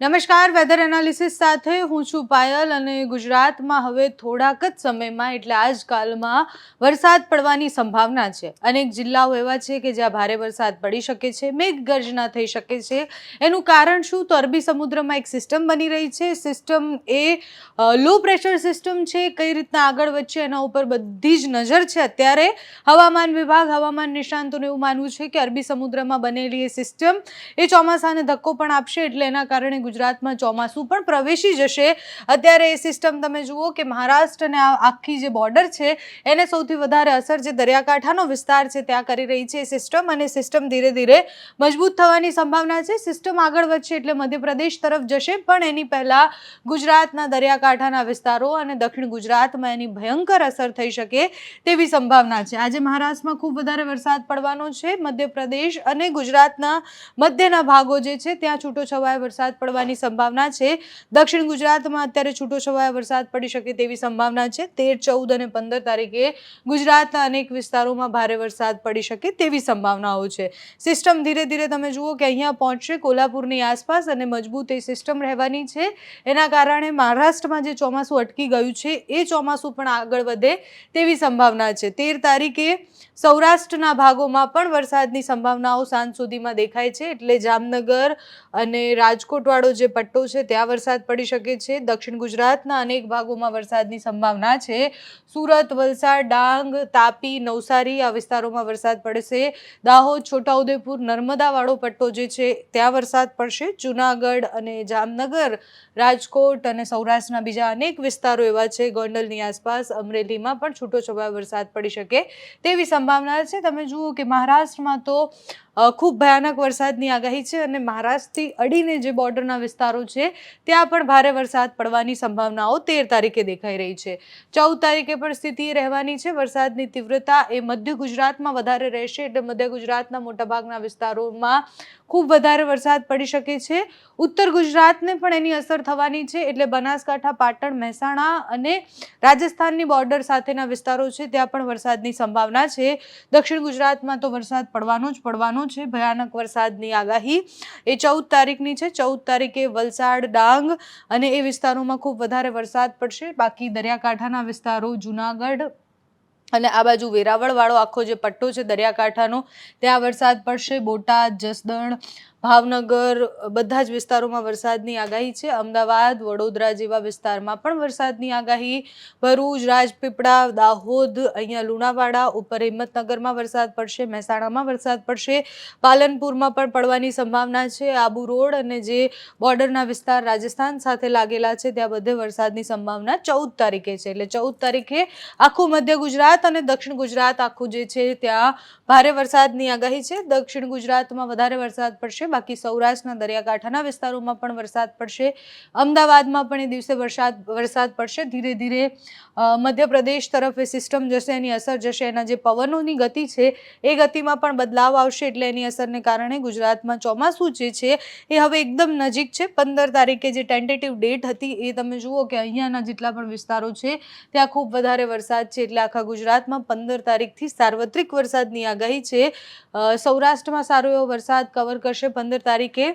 નમસ્કાર weather analysis સાથે હું છું પાયલ અને ગુજરાતમાં હવે થોડાક જ સમયમાં, એટલે આજકાલમાં વરસાદ પડવાની સંભાવના છે. અનેક જિલ્લાઓ એવા છે કે જ્યાં ભારે વરસાદ પડી શકે છે, મેઘગર્જના થઈ શકે છે. એનું કારણ શું? તો અરબી સમુદ્રમાં એક સિસ્ટમ બની રહી છે. સિસ્ટમ એ લો પ્રેશર સિસ્ટમ છે. કઈ રીતના આગળ વધશે એના ઉપર બધી જ નજર છે. અત્યારે હવામાન વિભાગ હવામાન નિષ્ણાંતોનું એવું માનવું છે કે અરબી સમુદ્રમાં બનેલી એ સિસ્ટમ એ ચોમાસાને ધક્કો પણ આપશે, એટલે એના કારણે ગુજરાતમાં ચોમાસું પણ પ્રવેશી જશે. અત્યારે એ સિસ્ટમ તમે જુઓ કે મહારાષ્ટ્ર અને આખી જે બોર્ડર છે, એને સૌથી વધારે અસર જે દરિયાકાંઠાનો વિસ્તાર છે, ત્યાં કરી રહી છે એ સિસ્ટમ અને સિસ્ટમ ધીરે ધીરે મજબૂત થવાની સંભાવના છે. સિસ્ટમ આગળ વધશે એટલે મધ્યપ્રદેશ તરફ જશે, પણ એની પહેલાં ગુજરાતના દરિયાકાંઠાના વિસ્તારો અને દક્ષિણ ગુજરાતમાં એની ભયંકર અસર થઈ શકે તેવી સંભાવના છે. આજે મહારાષ્ટ્રમાં ખૂબ વધારે વરસાદ પડવાનો છે. મધ્યપ્રદેશ અને ગુજરાતના મધ્યના ભાગો જે છે, ત્યાં છૂટો છવાયો વરસાદ પડવાની સંભાવના છે. દક્ષિણ ગુજરાતમાં અત્યારે છૂટો છવાયો વરસાદ પડી શકે તેવી સંભાવના છે. તેર, ચૌદ અને પંદર તારીખે ગુજરાતના અનેક વિસ્તારોમાં ભારે વરસાદ પડી શકે તેવી સંભાવનાઓ છે. સિસ્ટમ ધીરે ધીરે તમે જુઓ કે અહીંયા પહોંચશે કોલ્હાપુરની આસપાસ અને મજબૂત એ સિસ્ટમ રહેવાની છે. એના કારણે મહારાષ્ટ્રમાં જે ચોમાસું અટકી ગયું છે, એ ચોમાસું પણ આગળ વધે તેવી સંભાવના છે. તેર તારીખે સૌરાષ્ટ્રના ભાગોમાં પણ વરસાદની સંભાવનાઓ સાંજ સુધીમાં દેખાય છે. એટલે જામનગર અને રાજકોટવાળો જે પટ્ટો છે, ત્યાં વરસાદ પડી શકે છે. દક્ષિણ ગુજરાતના અનેક ભાગોમાં વરસાદની સંભાવના છે. સુરત, વલસાડ, ડાંગ, તાપી, નવસારી આ વિસ્તારોમાં વરસાદ પડશે. દાહોદ, છોટાઉદેપુર, નર્મદાવાળો પટ્ટો જે છે, ત્યાં વરસાદ પડશે. જુનાગઢ અને જામનગર, રાજકોટ અને સૌરાષ્ટ્રના બીજા અનેક વિસ્તારો એવા છે, ગોંડલની આસપાસ, અમરેલીમાં પણ છૂટો છવાયો વરસાદ પડી શકે તેવી સંભાવના છે. તમે જુઓ કે મહારાષ્ટ્રમાં તો ખૂબ ભયાનક વરસાદની આગાહી છે અને મહારાષ્ટ્રથી અડીને જે બોર્ડરના વિસ્તારો છે, ત્યાં પણ ભારે વરસાદ પડવાની સંભાવનાઓ તેર તારીખે દેખાઈ રહી છે. ચૌદ તારીખે પણ સ્થિતિ રહેવાની છે. વરસાદની તીવ્રતા એ મધ્ય ગુજરાતમાં વધારે રહેશે એટલે મધ્ય ગુજરાતના મોટાભાગના વિસ્તારોમાં ખૂબ વધારે વરસાદ પડી શકે છે. ઉત્તર ગુજરાતને પણ એની અસર થવાની છે એટલે બનાસકાંઠા, પાટણ, મહેસાણા અને રાજસ્થાનની બોર્ડર સાથેના વિસ્તારો છે, ત્યાં પણ વરસાદની સંભાવના છે. દક્ષિણ ગુજરાતમાં તો વરસાદ પડવાનો જ પડવાનો છે. ભયાનક વરસાદની આગાહી એ ચૌદ તારીખની છે. ચૌદ તારીખે વલસાડ, ડાંગ અને એ વિસ્તારોમાં ખૂબ વધારે વરસાદ પડશે. બાકી દરિયાકાંઠાના વિસ્તારો, જુનાગઢ અને આ બાજુ વેરાવળવાળો આખો જે પટ્ટો છે દરિયાકાંઠાનો, ત્યાં વરસાદ પડશે. બોટાદ, જસદણ ભાવનગર બધા જ વિસ્તારોમાં વરસાદની આગાહી છે. અમદાવાદ, વડોદરા જેવા વિસ્તારમાં પણ વરસાદની આગાહી. ભરૂચ, રાજપીપળા, દાહોદ, અહીંયા લુણાવાડા, ઉપર હિંમતનગરમાં વરસાદ પડશે, મહેસાણામાં વરસાદ પડશે. પાલનપુરમાં પણ પડવાની સંભાવના છે. આબુ રોડ અને જે બોર્ડરના વિસ્તાર રાજસ્થાન સાથે લાગેલા છે, ત્યાં બધે વરસાદની સંભાવના ચૌદ તારીખે છે. એટલે ચૌદ તારીખે આખું મધ્ય ગુજરાત અને દક્ષિણ ગુજરાત આખું જે છે, ત્યાં ભારે વરસાદની આગાહી છે. દક્ષિણ ગુજરાતમાં વધારે વરસાદ પડશે બાકી સૌરાષ્ટ્રના દરિયાકાંઠાના વિસ્તારોમાં પણ વરસાદ પડશે. અમદાવાદમાં પણ એ દિવસે વરસાદ વરસાદ પડશે. ધીરે ધીરે મધ્યપ્રદેશ તરફ એ સિસ્ટમ જશે, એની અસર જશે. એના જે પવનોની ગતિ છે, એ ગતિમાં પણ બદલાવ આવશે એટલે એની અસરને કારણે ગુજરાતમાં ચોમાસું જે છે, એ હવે એકદમ નજીક છે. પંદર તારીખે જે ટેન્ટેટિવ ડેટ હતી, એ તમે જુઓ કે અહીંયાના જેટલા પણ વિસ્તારો છે, ત્યાં ખૂબ વધારે વરસાદ છે એટલે આખા ગુજરાતમાં પંદર તારીખથી સાર્વત્રિક વરસાદની આગાહી છે. સૌરાષ્ટ્રમાં સારો એવો વરસાદ કવર કરશે. પંદર તારીખે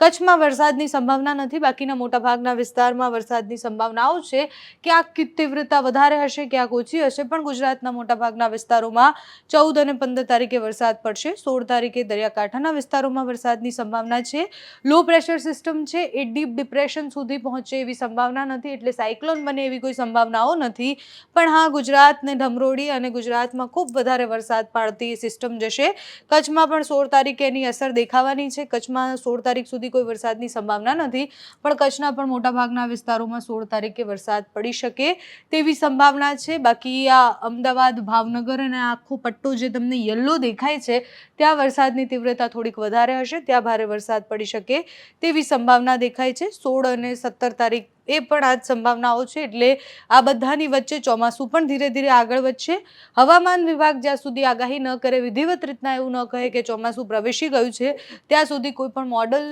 કચ્છમાં વરસાદની સંભાવના નથી. બાકીના મોટાભાગના વિસ્તારમાં વરસાદની સંભાવનાઓ છે ક્યાંક તીવ્રતા વધારે હશે ક્યાંક ઓછી હશે, પણ ગુજરાતના મોટાભાગના વિસ્તારોમાં ચૌદ અને પંદર તારીખે વરસાદ પડશે. સોળ તારીખે દરિયાકાંઠાના વિસ્તારોમાં વરસાદની સંભાવના છે. લો પ્રેશર સિસ્ટમ છે. એ ડીપ ડિપ્રેશન સુધી પહોંચે એવી સંભાવના નથી, એટલે સાયક્લોન બને એવી કોઈ સંભાવનાઓ નથી. પણ હા ગુજરાતને ઢમરોડી અને ગુજરાતમાં ખૂબ વધારે વરસાદ પાડતી સિસ્ટમ જશે. કચ્છમાં પણ સોળ તારીખે એની અસર દેખાવાની છે. કચ્છમાં સોળ તારીખ સુધી કોઈ વરસાદની સંભાવના નથી, પણ કચ્છના પણ મોટાભાગના વિસ્તારોમાં સોળ તારીખે વરસાદ પડી શકે તેવી સંભાવના છે. બાકી આ અમદાવાદ, ભાવનગર અને આખો પટ્ટો જે તમને યલો દેખાય છે, ત્યાં વરસાદની તીવ્રતા થોડીક વધારે હશે, ત્યાં ભારે વરસાદ પડી શકે તેવી સંભાવના દેખાય છે. સોળ અને સત્તર તારીખ એ પણ આજ સંભાવનાઓ છે, એટલે આ બધાની વચ્ચે ચોમાસું પણ ધીરે ધીરે આગળ વધશે. હવામાન વિભાગ જ્યાં સુધી આગાહી ન કરે, વિધિવત રીતના એવું ન કહે કે ચોમાસું પ્રવેશી ગયું છે, ત્યાં સુધી કોઈ પણ મોડલ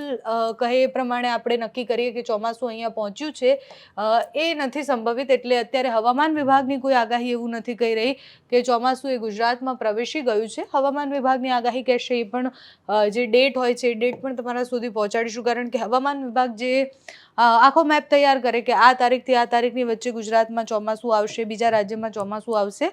કહે એ પ્રમાણે આપણે નક્કી કરીએ કે ચોમાસું અહીંયા પહોંચ્યું છે. એ નથી સંભવિત, એટલે અત્યારે હવામાન વિભાગની કોઈ આગાહી એવું નથી કહી રહી કે ચોમાસું એ ગુજરાતમાં પ્રવેશી ગયું છે. હવામાન વિભાગની આગાહી કહેશે એ પણ જે ડેટ હોય છે, એ ડેટ પણ તમારા સુધી પહોંચાડીશું, કારણ કે હવામાન વિભાગ જે આખો મેપ તૈયાર કરે કે આ તારીખથી આ તારીખની વચ્ચે ગુજરાતમાં ચોમાસું આવશે, બીજા રાજ્યમાં ચોમાસું આવશે.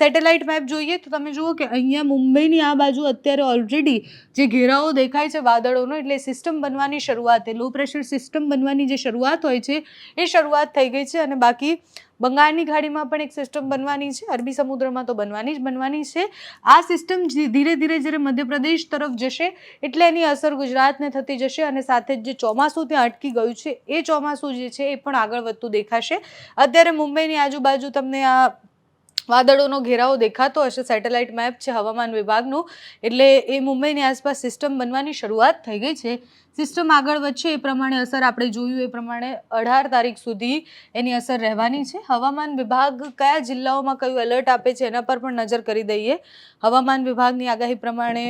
સેટેલાઇટ મેપ જોઈએ તો તમે જુઓ કે અહીંયા મુંબઈની આ બાજુ અત્યારે ઓલરેડી જે ઘેરાઓ દેખાય છે વાદળોનો, એટલે સિસ્ટમ બનવાની શરૂઆત લો પ્રેશર સિસ્ટમ બનવાની જે શરૂઆત હોય છે, એ શરૂઆત થઈ ગઈ છે અને બાકી બંગાળની ખાડીમાં પણ એક સિસ્ટમ બનવાની છે. અરબી સમુદ્રમાં તો બનવાની જ બનવાની છે. આ સિસ્ટમ ધીરે ધીરે જ્યારે મધ્યપ્રદેશ તરફ જશે, એટલે એની અસર ગુજરાતને થતી જશે અને સાથે જ ચોમાસું ત્યાં અટકી ગયું છે, એ ચોમાસું જે છે એ પણ આગળ વધતું દેખાશે. અત્યારે મુંબઈની આજુબાજુ તમને આ વાદળોનો ઘેરાવો દેખાતો હશે. સેટેલાઇટ મેપ છે હવામાન વિભાગનું. એટલે એ મુંબઈની આસપાસ સિસ્ટમ બનવાની શરૂઆત થઈ ગઈ છે. સિસ્ટમ આગળ વધશે એ પ્રમાણે અસર આપણે જોયું, એ પ્રમાણે અઢાર તારીખ સુધી એની અસર રહેવાની છે. હવામાન વિભાગ કયા જિલ્લાઓમાં કયું એલર્ટ આપે છે એના પર પણ નજર કરી દઈએ. હવામાન વિભાગની આગાહી પ્રમાણે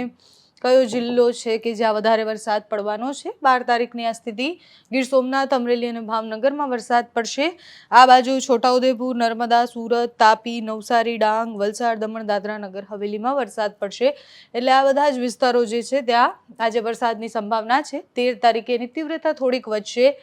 કયો જિલ્લો છે કે જ્યાં વધારે વરસાદ પડવાનો છે? બાર તારીખની આ સ્થિતિ. ગીર સોમનાથ, અમરેલી અને ભાવનગરમાં વરસાદ પડશે. આ બાજુ છોટાઉદેપુર, નર્મદા, સુરત, તાપી, નવસારી, ડાંગ, વલસાડ, દમણ, દાદરા નગર હવેલીમાં વરસાદ પડશે. એટલે આ બધા જ વિસ્તારો જે છે, ત્યાં આજે વરસાદની સંભાવના છે. તેર તારીખે એની તીવ્રતા થોડીક વધશે.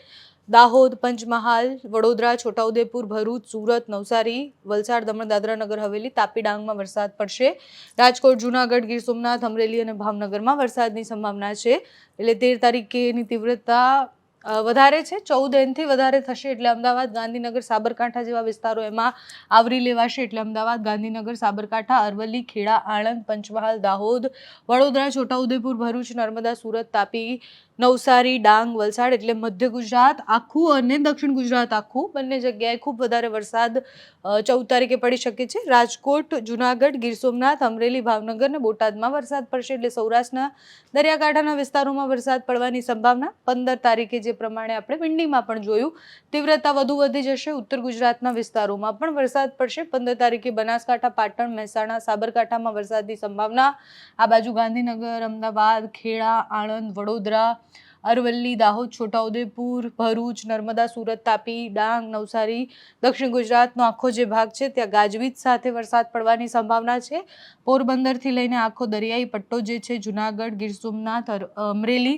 દાહોદ, પંચમહાલ, વડોદરા, છોટાઉદેપુર, ભરૂચ, સુરત, નવસારી, વલસાડ, દમણ, દાદરા નગર, હવેલી, તાપી ડાંગમાં વરસાદ પડશે. રાજકોટ, જુનાગઢ, ગીર સોમનાથ, અમરેલી અને ભાવનગરમાં વરસાદની સંભાવના છે. એટલે તેર તારીખે એની તીવ્રતા વધારે છે. ચૌદ એનથી વધારે થશે એટલે અમદાવાદ, ગાંધીનગર, સાબરકાંઠા જેવા વિસ્તારો એમાં આવરી લેવાશે એટલે અમદાવાદ, ગાંધીનગર, સાબરકાંઠા, અરવલ્લી, ખેડા, આણંદ, પંચમહાલ, દાહોદ, વડોદરા, છોટાઉદેપુર, ભરૂચ, નર્મદા, સુરત, તાપી નવસારી, ડાંગ, વલસાડ એટલે મધ્ય ગુજરાત આખું અને દક્ષિણ ગુજરાત આખું. બંને જગ્યાએ ખૂબ વધારે વરસાદ ચૌદ તારીખે પડી શકે છે. રાજકોટ, જુનાગઢ, ગીર સોમનાથ, અમરેલી, ભાવનગર અને બોટાદમાં વરસાદ પડશે એટલે સૌરાષ્ટ્રના દરિયાકાંઠાના વિસ્તારોમાં વરસાદ પડવાની સંભાવના. પંદર તારીખે જે પ્રમાણે આપણે વિંડીમાં પણ જોયું, તીવ્રતા વધુ વધી જશે. ઉત્તર ગુજરાતના વિસ્તારોમાં પણ વરસાદ પડશે. પંદર તારીખે બનાસકાંઠા, પાટણ, મહેસાણા, સાબરકાંઠામાં વરસાદની સંભાવના. આ બાજુ ગાંધીનગર, અમદાવાદ, ખેડા, આણંદ, વડોદરા અરવલ્લી, દાહોદ, છોટાઉદેપુર, ભરૂચ, નર્મદા, સુરત, તાપી, ડાંગ, નવસારી, દક્ષિણ ગુજરાતનો આખો જે ભાગ છે ત્યાં ગાજવીજ સાથે વરસાદ પડવાની સંભાવના છે. પોરબંદરથી લઈને આખો દરિયાઈ પટ્ટો જે છે, જુનાગઢ, ગીર સોમનાથ અમરેલી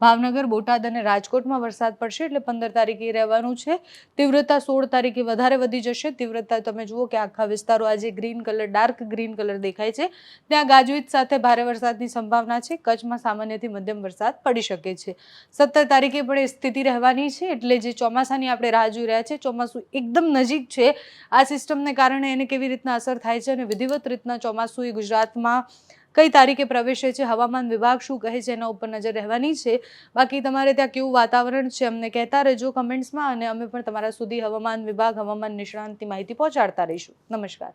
ભાવનગર, બોટાદ અને રાજકોટમાં વરસાદ પડશે એટલે પંદર તારીખે રહેવાનું છે. તીવ્રતા સોળ તારીખે વધારે વધી જશે. તીવ્રતા તમે જુઓ કે આખા વિસ્તારો આજે green colour, dark green colour દેખાય છે. ત્યાં ગાજવીજ સાથે ભારે વરસાદની સંભાવના છે. કચ્છમાં સામાન્યથી મધ્યમ વરસાદ પડી શકે છે. સત્તર તારીખે પણ એ સ્થિતિ રહેવાની છે એટલે જે ચોમાસાની આપણે રાહ જોઈ રહ્યા છે, ચોમાસું એકદમ નજીક છે. આ સિસ્ટમને કારણે એને કેવી રીતના અસર થાય છે અને વિધિવત રીતના ચોમાસું એ ગુજરાતમાં કઈ તારીખે પ્રવેશે છે, હવામાન વિભાગ શું કહે છે, એના ઉપર નજર રહેવાની છે. બાકી તમારે ત્યાં કેવું વાતાવરણ છે, અમને કહેતા રહેજો કમેન્ટ્સમાં અને અમે પણ તમારા સુધી હવામાન વિભાગ, હવામાન નિષ્ણાંતની માહિતી પહોંચાડતા રહીશું. નમસ્કાર.